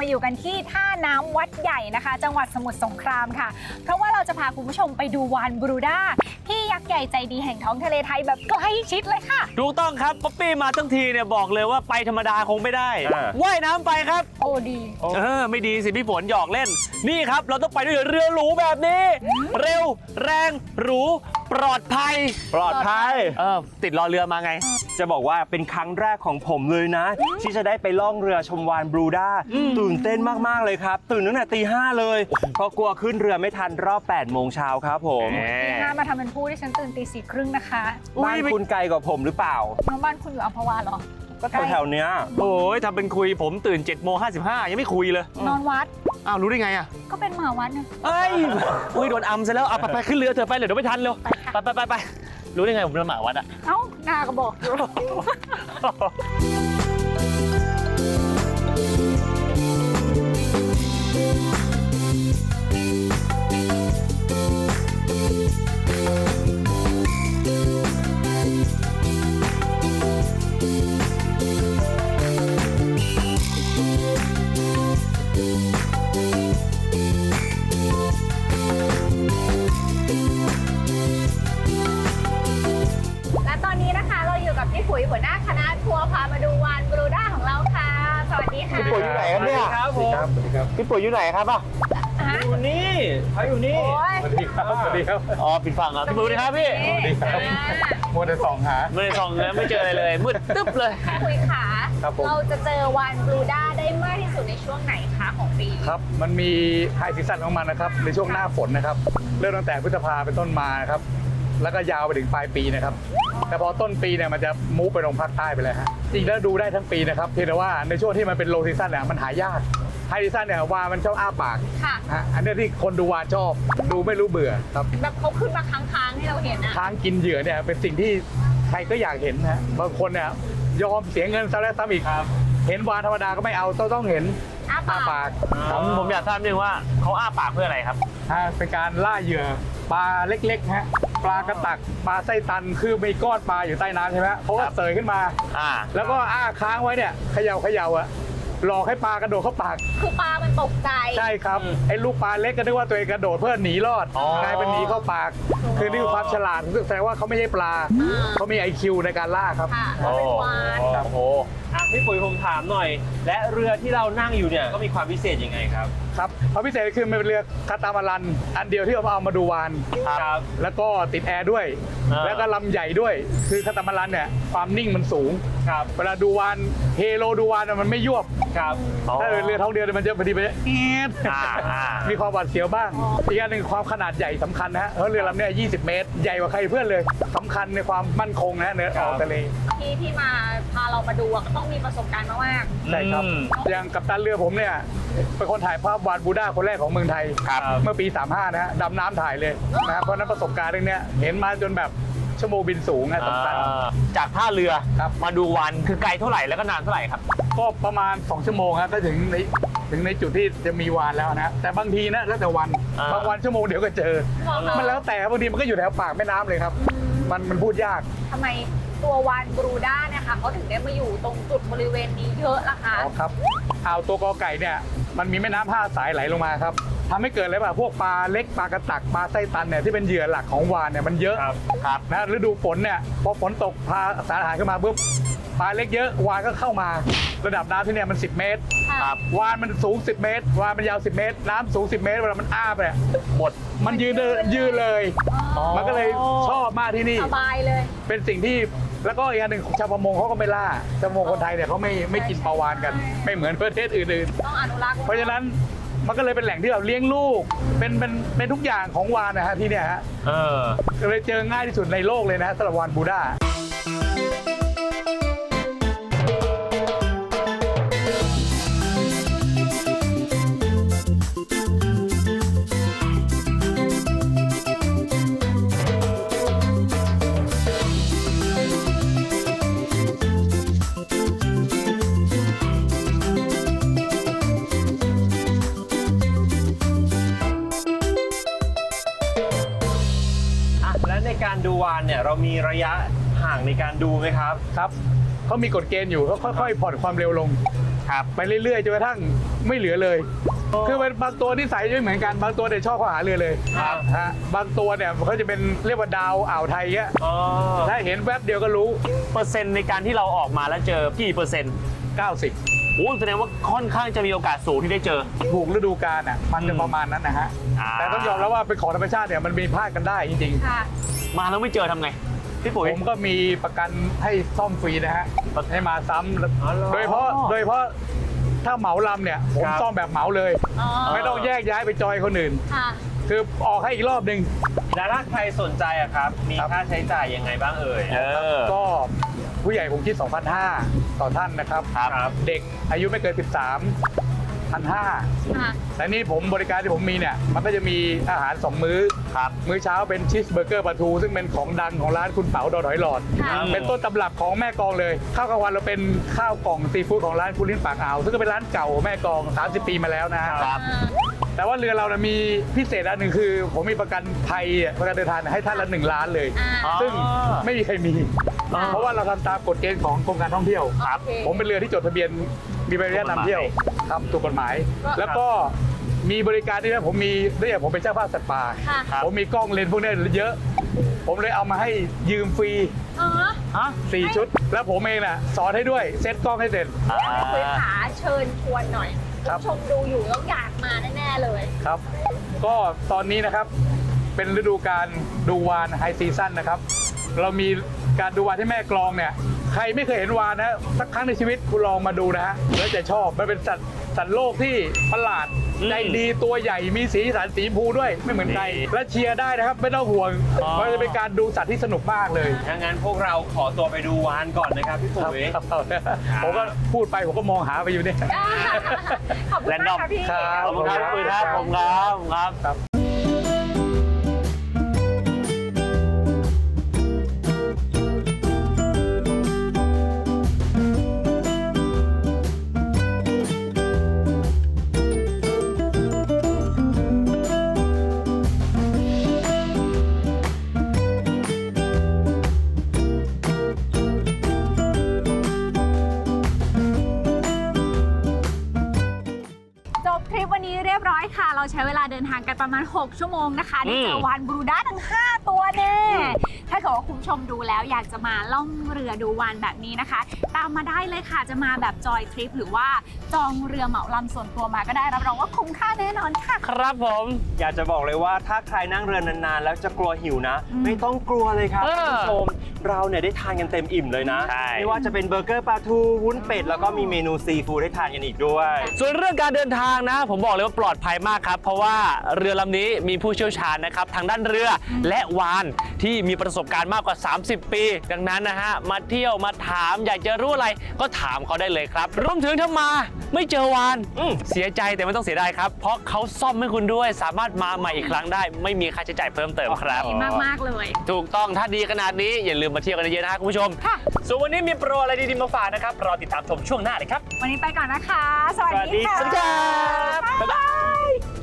มาอยู่กันที่ท่าน้ำวัดใหญ่นะคะ จังหวัดสมุทรสงครามค่ะ เพราะว่าเราจะพาคุณผู้ชมไปดูวานบรูด้าที่ยักษ์ใหญ่ใจดีแห่งท้องทะเลไทยแบบใกล้ชิดเลยค่ะ ถูกต้องครับป๊อปปี้มาทั้งทีเนี่ยบอกเลยว่าไปธรรมดาคงไม่ได้ อ่า ว่ายน้ำไปครับ โอ้ดี เออไม่ดีสิพี่ฝนหยอกเล่น นี่ครับ เราต้องไปด้วยเรือหรูแบบนี้ เร็วแรงหรู ปลอดภัย ปลอดภัย เออติดรอเรือมาไง จะบอกว่าเป็นครั้งแรกของผมเลยนะ ที่จะได้ไปล่องเรือชมวานบรูด้าตื่นเต้นมาก ๆ เลยครับ ตื่นตั้งแต่ตีห้าเลยเพราะกลัวขึ้นเรือไม่ทันรอบ8โมงเช้าครับผมแหมตีห้ามาทำเป็นผู้ที่ฉันตื่นตีสี่ครึ่งนะคะบ้านคุณไกลกว่าผมหรือเปล่าน้องบ้านคุณอยู่อัมพวาเหรอก็แถวๆเนี้ยโอ้ยทำเป็นคุยผมตื่น7จ็ดโมงห้ยังไม่คุยเลย นอนวัด อ้าวรู้ได้ไงอะก็เป็นหมาวัดนะเอ้ยอุ้ยโดนอัมซะแล้วเอาไปไปขึ้นเรือเถอะไปเดี๋ยวไม่ทันเร็วไปค่ะไปไปไปไปรู้ได้ไงผมเป็นหมาวัดอะเอ้าหน้าก็บอกอยู่ ปุ๋ยหัวหน้าคณะทัวร์พามาดูวานบรูด้าของเราค่ะ สวัสดีค่ะพี่ปุ๋ยอยู่ไหนครับเนี่ยครับผมพี่ปุ๋ยอยู่ไหนครับอะฮะอยู่นี่เขาอยู่นี่ โอ้ยสวัสดีครับสวัสดีครับอ๋อปิดฝั่งเหรอพี่บูดีครับพี่สวัสดีครับมัวแต่ส่องหา ไม่ได้ส่องเลยไม่เจออะไรเลยมืดตึ๊บเลย พี่ปุ๋ยขาครับผม เราจะเจอวานบรูด้าได้มากที่สุดในช่วงไหนคะของปี ครับ มันมีไฮซีซั่นของมันนะครับ ในช่วงหน้าฝนนะครับ เริ่มตั้งแต่พฤษภาเป็นต้นมานะครับ แล้วก็ยาวไปถึงปลายปีนะครับ แต่พอต้นปีเนี่ยมันจะมูฟไปลงภาคใต้ไปเลยฮะจริงแล้วดูได้ทั้งปีนะครับเพียงแต่ว่าในช่วงที่มันเป็นโลซีซั่นเนี่ยมันหายากไฮซีซั่นเนี่ยวามันชอบอ้าปากค่ะฮะอันเนี้ยที่คนดูวาชอบดูไม่รู้เบื่อครับแบบเขาขึ้นมาค้างๆที่เราเห็นอะช้างกินเหยื่อเนี่ยเป็นสิ่งที่ใครก็อยากเห็นนะฮะบางคนเนี่ยยอมเสียเงินซ้ำแล้วซ้ำอีกครับเห็นวานธรรมดาก็ไม่เอาต้องต้องเห็นอ้าอ้าปาปากกผมผมอยากทราบนิดนึงว่าเขาอ้าปากเพื่ออะไรครับ ฮะเป็นการล่าเหยื่อปลาเล็กๆฮะ ปลากระตักปลาไส้ตันคือมีก้อนปลาอยู่ใต้น้ำใช่ไหมฮะเขาก็ครับเสยขึ้นมา อ่า แล้วก็อ้าค้างไว้เนี่ยเขย่าเขย่าอะหลอกให้ปลากระโดดเข้าปาก คือปลามันตกใจ ใช่ครับอืมไอ้ลูกปลาเล็กก็นึกว่าตัวเองกระโดดเพื่อหนีรอดอ๋อกลายเป็นหนีเข้าปาก คือนี่คือความฉลาดแสดงว่าเขาไม่ใช่ปลาอ่าเขามี IQ ในการล่าครับ ค่ะเราเป็นวานโอ้โหอะพี่ปุ๋ยผมถามหน่อย และเรือที่เรานั่งอยู่เนี่ยก็มีความพิเศษยังไงครับ ครับเพราะพิเศษคือมันเป็นเรือคาตามารัน อันเดียวที่เอามาเอามาดูวาน ครับ แล้วก็ติดแอร์ด้วย อ่า แล้วก็ลำใหญ่ด้วย คือคาตามารันเนี่ยความนิ่งมันสูง ครับเวลาดูวานเฮโลดูวานอะมันไม่ยวบ ครับถ้าเรือท้องเดียวเนี่ยมันจะพอดีไปเอี๊ยดอ่าอ่า มีความหวาดเสียวบ้าง อีกอันหนึ่งความขนาดใหญ่สำคัญนะฮะเพราะเรือลำเนี้ย20 เมตร ใหญ่กว่าใครเพื่อนเลยสำคัญในความมั่นคงนะฮะเนื้อออกทะเล ที่ที่มาพาเรามาดูอะก็ต้องมีประสบการณ์มากใช่ครับ อืม อย่างกัปตันเรือผมเนี่ยเป็นคนถ่ายภาพวานบูด้าคนแรกของเมืองไทย ครับ เมื่อปี 35 นะฮะดำน้ำถ่ายเลยนะฮะเพราะฉะนั้นประสบการณ์เรื่องเนี้ยเห็นมาจนแบบชั่วโมงบินสูงนะสำคัญอ่าจากท่าเรือครับ มาดูวันคือไกลเท่าไหร่แล้วก็นานเท่าไหร่ครับ ก็ประมาณ 2 ชั่วโมงครับก็ถึงในถึงในจุดที่จะมีวานแล้วนะแต่บางทีนะแล้วแต่วันอ่า บางวันชั่วโมงเดียวก็เจอๆบอกเรามันแล้วแต่บางทีมันก็อยู่แถวปากแม่น้ำเลยครับ มันมันพูดยาก ทำไมตัววานบรูด้าเนี่ยค่ะเขาถึงได้มาอยู่ตรงจุดบริเวณนี้เยอะล่ะคะ อ๋อครับอ่าวตัวกอไก่เนี่ย มันมีแม่น้ำห้าสายไหลลงมาครับทำให้เกิดอะไรป่ะพวกปลาเล็กปลากระตักปลาไส้ตันเนี่ยที่เป็นเหยื่อหลักของวานเนี่ยมันเยอะครับครับนะฤดูฝนเนี่ยพอฝนตกพาสารอาหารขึ้นมาปุ๊บปลาเล็กเยอะวานก็เข้ามา ระดับน้ำที่เนี่ยมัน 10 เมตรค่ะครับ วานมันสูง 10 เมตร วานมันยาว 10 เมตร น้ำสูง 10 เมตรเวลามันอ้าไปเนี่ยหมดมันยืนเดินยืนเลย อ๋อ มันก็เลยชอบมากที่นี่ สบายเลย เป็นสิ่งที่ แล้วก็อีกอันหนึ่งชาวประมงเขาก็ไม่ล่าชาวประมงคนไทยเนี่ยเขาไม่ไม่กินปลาวานกัน ไม่เหมือนประเทศอื่นต้องอนุรักษ์ๆ เพราะฉะนั้นมันก็เลยเป็นแหล่งที่เราเลี้ยงลูก เป็นเป็นเป็นทุกอย่างของวานนะฮะที่เนี่ยฮะเออ ก็เลยเจอง่ายที่สุดในโลกเลยนะฮะสำหรับวานบูด้า การดูวานเนี่ยเรามีระยะห่างในการดูไหมครับ ครับเขามีกฎเกณฑ์อยู่เขาค่อยๆผ่อนความเร็วลงครับไปเรื่อยๆจนกระทั่งไม่เหลือเลย คือมันบางตัวนิสัยไม่เหมือนกันบางตัวเนี่ยชอบเข้าหาเรือเลยครับฮะบางตัวเนี่ยเขาจะเป็นเรียกว่าดาวอ่าวไทยเงี้ยอ๋อถ้าเห็นแวบเดียวก็รู้เปอร์เซ็นต์ในการที่เราออกมาแล้วเจอกี่เปอร์เซ็นต์90โอ้แสดงว่าค่อนข้างจะมีโอกาสสูงที่ได้เจอ ถูกฤดูกาลอะมันจะประมาณนั้นนะฮะอ่าแต่ต้องยอมแล้วว่าเป็นของธรรมชาติเนี่ยมันมีพลาดกันได้จริงค่ะ มาแล้วไม่เจอทำไง พี่ๆปุ๋ย ผมก็มีประกันให้ซ่อมฟรีนะฮะให้มาซ้ำอ๋อเหรอโดยเฉพาะโดยเฉพาะถ้าเหมาลำเนี่ย ผมครับซ่อมแบบเหมาเลย อ๋อไม่ต้องแยกย้ายไปจอยคนอื่น ค่ะ คือออกให้อีกรอบหนึ่ง แล้วถ้าใครสนใจอะครับ มีครับ ค่าใช้จ่ายยังไงบ้างเอ่ย เออ ก็ผู้ใหญ่ผมคิด 2,500 ต่อท่านนะครับ ครับ เด็กอายุไม่เกิน 13 1,500ค่ะ แต่นี่ผมบริการที่ผมมีเนี่ยมันก็จะมีอาหาร2มื้อ ครับ มื้อเช้าเป็นชีสเบอร์เกอร์ปลาทูซึ่งเป็นของดังของร้านคุณเป๋าดอนหอยหลอด ค่ะ เป็นต้นตำรับของแม่กองเลย ข้าวกลางวันเราเป็นข้าวกล่องซีฟู้ดของร้านคุณลิ้นปากอ่าวซึ่งก็เป็นร้านเก่าแม่กอง 30 ปีมาแล้วนะฮะ ครับ แต่ว่าเรือเรานะมีพิเศษอันหนึ่งคือ ผมมีประกันภัยประกันเดินทางให้ท่านละหนึ่งล้านเลย อ่า ซึ่งไม่มีใครมีอ่าเพราะว่าเราทำตามกฎเกณฑ์ของกรมการท่องเที่ยวครับโอเค ผมเป็นเรือที่จดทะเบียน มีใบอนุญาตนำเที่ยวทำถูกกฎหมายก็แล้วก็มีบริการที่นะผมมีด้วยอย่างผมเป็นเจ้าภาพสัตว์ป่าค่ะครับ ผมมีกล้องเลนส์พวกนี้เยอะ ผมเลยเอามาให้ยืมฟรีอ๋อฮะ4ชุด แล้วผมเองน่ะสอนให้ด้วยเซ็ตกล้องให้เสร็จพี่ปุ๋ยขาเชิญชวนหน่อยครับ ณผู้ชมดูอยู่ต้องอยากมาแน่ๆเลย ครับ ก็ตอนนี้นะครับเป็นฤดูการดูวานไฮซีซั่นนะครับ เรามีการดูวานที่แม่กลองเนี่ย ใครไม่เคยเห็นวานนะสักครั้งในชีวิตคุณลองมาดูนะฮะแล้วจะชอบมันเป็นสัตว์สัตว์โลกที่ประหลาดอืมใจดีตัวใหญ่มีสีสันสีชมพูด้วยไม่เหมือนใครนี่และเชียร์ได้นะครับ ไม่ต้องห่วงอ๋อ มันจะเป็นการดูสัตว์ที่สนุกมากเลยถ้างั้นพวกเราขอตัวไปดูวานก่อนนะครับพี่ครับปุ๋ย ครับผมก็พูดไปผมก็มองหาไปอยู่เนี่ย ขอบคุณมากค่ะพี่ครับขอบคุณครับพี่ปุ๋ยครับผมครับผมครับ 6 ชั่วโมงนะคะได้เจอมวานบรูด้าทั้ง 5 ตัวแน่ ถ้าเกิดว่าคุณผู้ชมดูแล้วอยากจะมาล่องเรือดูวานแบบนี้นะคะตามมาได้เลยค่ะ จะมาแบบจอยทริปหรือว่าจองเรือเหมาลำส่วนตัวมาก็ได้รับรองว่าคุ้มค่าแน่นอนค่ะ ครับผม อยากจะบอกเลยว่าถ้าใครนั่งเรือนานๆ แล้วจะกลัวหิวนะอืมไม่ต้องกลัวเลยครับเออ คุณผู้ชมเราเนี่ยได้ทานกันเต็มอิ่มเลยนะ ใช่ ไม่ว่าจะเป็นเบอร์เกอร์ปลาทูวุ้นเป็ดแล้วก็มีเมนูซีฟู้ดให้ทานกันอีกด้วย ส่วนเรื่องการเดินทางนะ ผมบอกเลยว่าปลอดภัยมากครับ เพราะว่าเรือลำนี้มีผู้เชี่ยวชาญนะครับทางด้านเรือและวานที่มีประสบการณ์มากกว่า 30 ปี ดังนั้นนะฮะมาเที่ยวมาถามอยากจะรู้อะไรก็ถามเขาได้เลยครับรวมถึงถ้ามาไม่เจอวานอืมเสียใจแต่ไม่ต้องเสียดายครับ เพราะเขาซ่อมให้คุณด้วยสามารถมาใหม่อีกครั้งได้ ไม่มีค่าใช้จ่ายเพิ่มเติมครับดีมากๆเลย ถูกต้องถ้าดีขนาดนี้อย่าลืมมาเที่ยวกันเยอะๆนะครับคุณผู้ชมค่ะส่วนวันนี้มีโปรอะไรดีๆมาฝากนะครับรอติดตามชมช่วงหน้าเลยครับ วันนี้ไปก่อนนะคะ สวัสดีค่ะสวัสดีครับบ๊ายบาย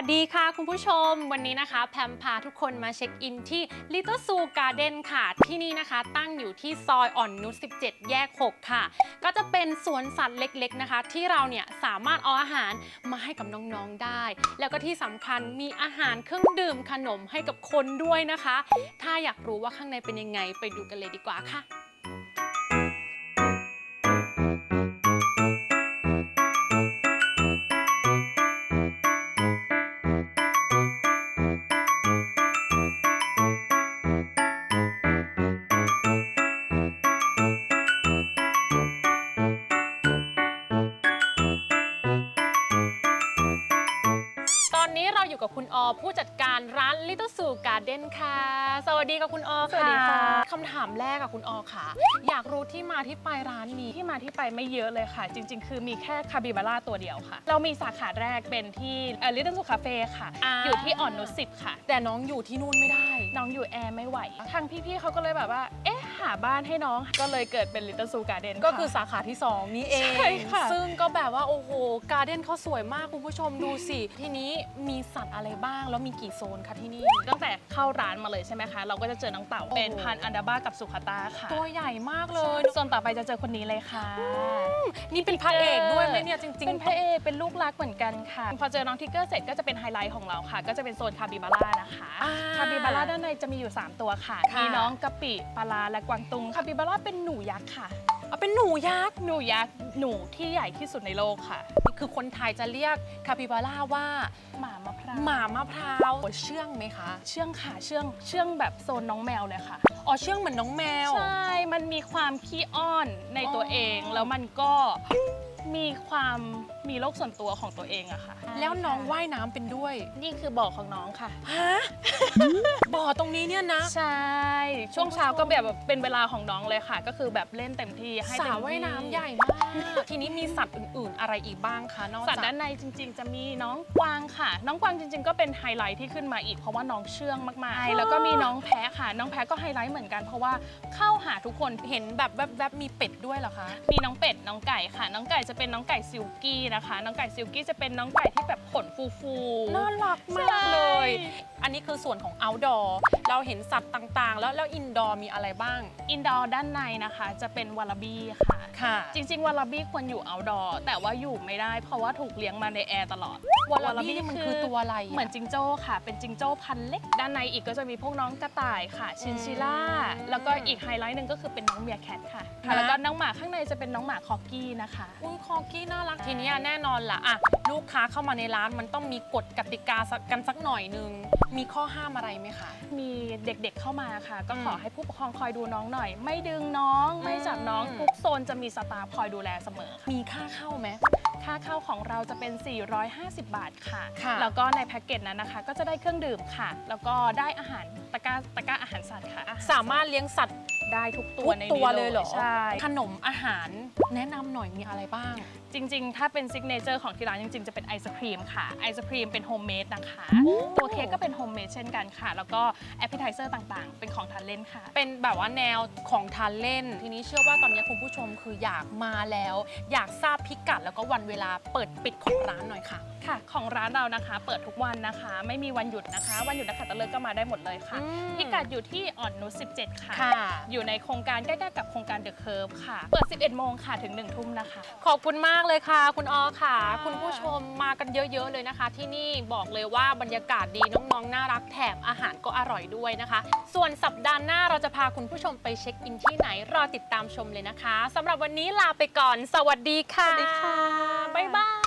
วัสดีค่ะคุณผู้ชม วันนี้นะคะ แพมพาทุกคนมาเช็คอินที่ Little Zoo Garden ค่ะ ที่นี่นะคะ ตั้งอยู่ที่ซอยอ่อนนุช 17 แยก 6 ค่ะ ก็จะเป็นสวนสัตว์เล็กๆนะคะ ที่เราเนี่ยสามารถเอาอาหารมาให้กับน้องๆได้ แล้วก็ที่สำคัญมีอาหารเครื่องดื่มขนมให้กับคนด้วยนะคะ ถ้าอยากรู้ว่าข้างในเป็นยังไงไปดูกันเลยดีกว่าค่ะ กับคุณออผู้จัดการร้าน Little Zoo Garden ค่ะ สวัสดีกับคุณออสวัสดีค่ะคำถามแรกกับคุณออค่ะ อยากรู้ที่มาที่ไปร้านนี้ที่มาที่ไปไม่เยอะเลยค่ะ จริง ๆ คือมีแค่คาบิบาร่าตัวเดียวค่ะ เรามีสาขาแรกเป็นที่ลิตเติ้ลซูคาเฟ่ค่ะ อ่า อยู่ที่อ่อนนุชสิบค่ะ แต่น้องอยู่ที่นู่นไม่ได้ น้องอยู่แอร์ไม่ไหว ทางพี่ๆเขาก็เลยแบบว่า เอ๊ะ หาบ้านให้น้อง ก็เลยเกิดเป็นลิตเติ้ลซูการ์เดน ก็คือสาขาที่ 2 นี้เอง ใช่ค่ะซึ่งก็แบบว่า โอ้โห การ์เด้นเขาสวยมาก คุณผู้ชมดูสิ ทีนี้มีสัตว์อะไรบ้าง แล้วมีกี่โซนคะที่นี่ ตั้งแต่เข้าร้านมาเลยใช่ไหมคะ เราก็จะเจอน้องเต่า เป็นพันธุ์อันดาบ้ากับสุขตาค่ะ ตัวใหญ่มากเลยส่วนต่อไปจะเจอคนนี้เลยค่ะ นี่เป็นพระเอกด้วยไหมเนี่ยจริงๆ เป็นพระเอกเป็นลูกรักเหมือนกันค่ะ พอเจอน้องทิกเกอร์เสร็จก็จะเป็นไฮไลท์ของเราค่ะ ก็จะเป็นโซนคาบิบาร่านะคะอ่าคาบิบาร่าด้านในจะมีอยู่ 3 ตัวค่ะค่ะมีน้องกะปิปลาร้าและกวางตุงคาบิบาร่าเป็นหนูยักษ์ค่ะ เอาเป็นหนูยักษ์ หนูยักษ์หนูที่ใหญ่ที่สุดในโลกค่ะ คือคนไทยจะเรียกคาปิบาร่าว่า หมามะพร้าวหมามะพร้าวเชื่องไหมคะ เชื่องค่ะเชื่องเชื่องแบบโซนน้องแมวเลยค่ะ อ๋อเชื่องเหมือนน้องแมว ใช่ มันมีความขี้อ้อนในตัวเองอ๋อแล้วมันก็มีความ มีโลกส่วนตัวของตัวเองอะค่ะ แล้วน้องว่ายน้ำเป็นด้วยนี่คือบ่อของน้องค่ะ ฮะ บ่อตรงนี้เนี่ยนะ ใช่ ช่วงเช้าก็แบบเป็นเวลาของน้องเลยค่ะ ก็คือแบบเล่นเต็มที่ให้สระเต็มที่ว่ายน้ำใหญ่มาก ทีนี้มีสัตว์อื่นๆ อะไรอีกบ้างคะนอกสัตจากว์ด้านในจริง ๆ จะมีน้องกวางค่ะ น้องกวางจริง ๆ ก็เป็นไฮไลท์ที่ขึ้นมาอีกเพราะว่าน้องเชื่องมากๆ แล้วก็มีน้องแพะค่ะ น้องแพะก็ไฮไลท์เหมือนกันเพราะว่าเข้าหาทุกคนเห็นแบบแวบๆมีเป็ดด้วยเหรอคะ มีน้องเป็ดน้องไก่ค่ะ น้องไก่จะเป็นน้องไก่ซิลกี้นะคะ น้องไก่ซิลกี้จะเป็นน้องไก่ที่แบบขนฟูๆ น่ารักมากใช่เลย อันนี้คือส่วนของ outdoor เราเห็นสัตว์ต่างๆ แล้วแล้ว indoor มีอะไรบ้าง อินดอร์ด้านในนะคะจะเป็นวาลาบี้ค่ะ ค่ะ จริงๆวาลาบี้ควรอยู่ outdoor แต่ว่าอยู่ไม่ได้เพราะว่าถูกเลี้ยงมาในแอร์ตลอดวาลาบี้นี่มันคือตัวอะไระเหมือนจิงโจ้ค่ะ เป็นจิงโจ้พันธุ์เล็ก ด้านในอีกก็จะมีพวกน้องกระต่ายค่ะ ชินชิล่าอืมแล้วก็อีกไฮไลท์หนึ่งก็คือเป็นน้องเมียแคทค่ะฮะแล้วก็น้องหมาข้างในจะเป็นน้องหมาคอกกี้นะคะ อุ้ยคอกี้น่ารักทีเนี้ยแน่นอนล่ะอะลูกค้าเข้ามาในร้านมันต้องมีกฎกติกาสักกันสักหน่อยนึง มีข้อห้ามอะไรไหมคะ มีเด็กๆเข้ามาค่ะ ก็อืมขอให้ผู้ปกครองคอยดูน้องหน่อย ไม่ดึงน้อง ไม่จับน้องอืมทุกโซนจะมีสตาฟคอยดูแลเสมอค่ะมีค่าเข้าไหมค่าเข้าของเราจะเป็น 450 บาทค่ะค่ะ แล้วก็ในแพ็กเกจนั้นนะคะ ก็จะได้เครื่องดื่มค่ะ แล้วก็ได้อาหารตะกร้าตะกร้าอาหารสัตว์ค่ะ สามารถเลี้ยงสัตว์ ได้ทุกตัทุวกในตัวนี้เลยเหรอใช่ขนมอาหารแนะนำหน่อยมีอะไรบ้าง จริง ๆ ถ้าเป็นซิกเนเจอร์ของที่ร้านจริง ๆ จะเป็นไอศครีมค่ะ ไอศครีมเป็นโฮมเมดนะคะโอ้ตัวเค้กก็เป็นโฮมเมดเช่นกันค่ะ แล้วก็แอปเปิลไทเซอร์ต่างๆ เป็นของทานเล่นค่ะ เป็นแบบว่าแนวของทานเล่น ทีนี้เชื่อว่าตอนนี้คุณผู้ชมคืออยากมาแล้ว อยากทราบพิกัดแล้วก็วันเวลาเปิดปิดของร้านหน่อยค่ะ ค่ะ ของร้านเรานะคะ เปิดทุกวันนะคะ ไม่มีวันหยุดนะคะ วันหยุดนะคะตะเลิกก็มาได้หมดเลยค่ะ อืม พิกัดอยู่ที่อ่อนนุช17 ค่ะ ค่ะอยู่ในโครงการใกล้ๆกับโครงการเดอะเคิร์ฟค่ะ เปิด 11 โมงค่ะถึง 1 ทุ่มนะคะ ขอบคุณมากเลยค่ะ คุณออค่ะ คุณผู้ชมมากันเยอะๆเลยนะคะ ที่นี่บอกเลยว่าบรรยากาศดีน้องๆ น่ารักแถมอาหารก็อร่อยด้วยนะคะ ส่วนสัปดาห์หน้าเราจะพาคุณผู้ชมไปเช็คอินที่ไหนรอติดตามชมเลยนะคะสำหรับวันนี้ลาไปก่อน สวัสดีค่ะสวัสดีค่ะบ๊ายบาย